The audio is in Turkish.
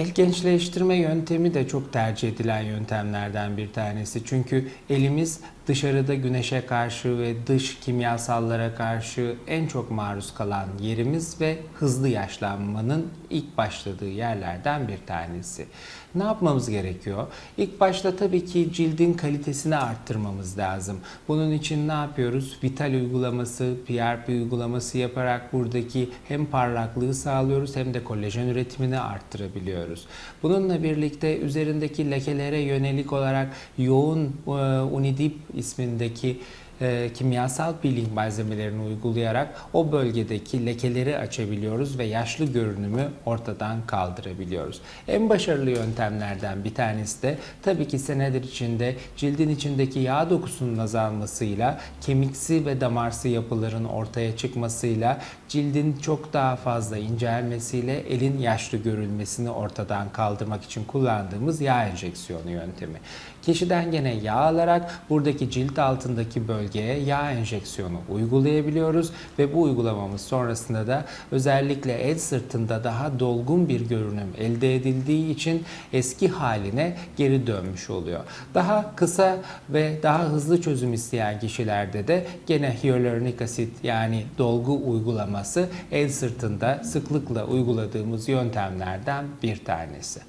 El gençleştirme yöntemi de çok tercih edilen yöntemlerden bir tanesi. Çünkü elimiz dışarıda güneşe karşı ve dış kimyasallara karşı en çok maruz kalan yerimiz ve hızlı yaşlanmanın ilk başladığı yerlerden bir tanesi. Ne yapmamız gerekiyor? İlk başta tabii ki cildin kalitesini arttırmamız lazım. Bunun için ne yapıyoruz? Vital uygulaması, PRP uygulaması yaparak buradaki hem parlaklığı sağlıyoruz hem de kolajen üretimini arttırabiliyoruz. Bununla birlikte üzerindeki lekelere yönelik olarak yoğun e, Unidip ismindeki e, kimyasal peeling malzemelerini uygulayarak o bölgedeki lekeleri açabiliyoruz ve yaşlı görünümü ortadan kaldırabiliyoruz. En başarılı yöntemlerden bir tanesi de tabii ki seneler içinde cildin içindeki yağ dokusunun azalmasıyla kemiksi ve damarsı yapıların ortaya çıkmasıyla cildin çok daha fazla incelmesiyle elin yaşlı görülmesini ortadan kaldırmak için kullandığımız yağ enjeksiyonu yöntemi. Kişiden gene yağ alarak buradaki cilt altındaki bölgeye yağ enjeksiyonu uygulayabiliyoruz ve bu uygulamamız sonrasında da özellikle el sırtında daha dolgun bir görünüm elde edildiği için eski haline geri dönmüş oluyor. Daha kısa ve daha hızlı çözüm isteyen kişilerde de gene hyaluronik asit yani dolgu uygulaması el sırtında sıklıkla uyguladığımız yöntemlerden bir tanesi.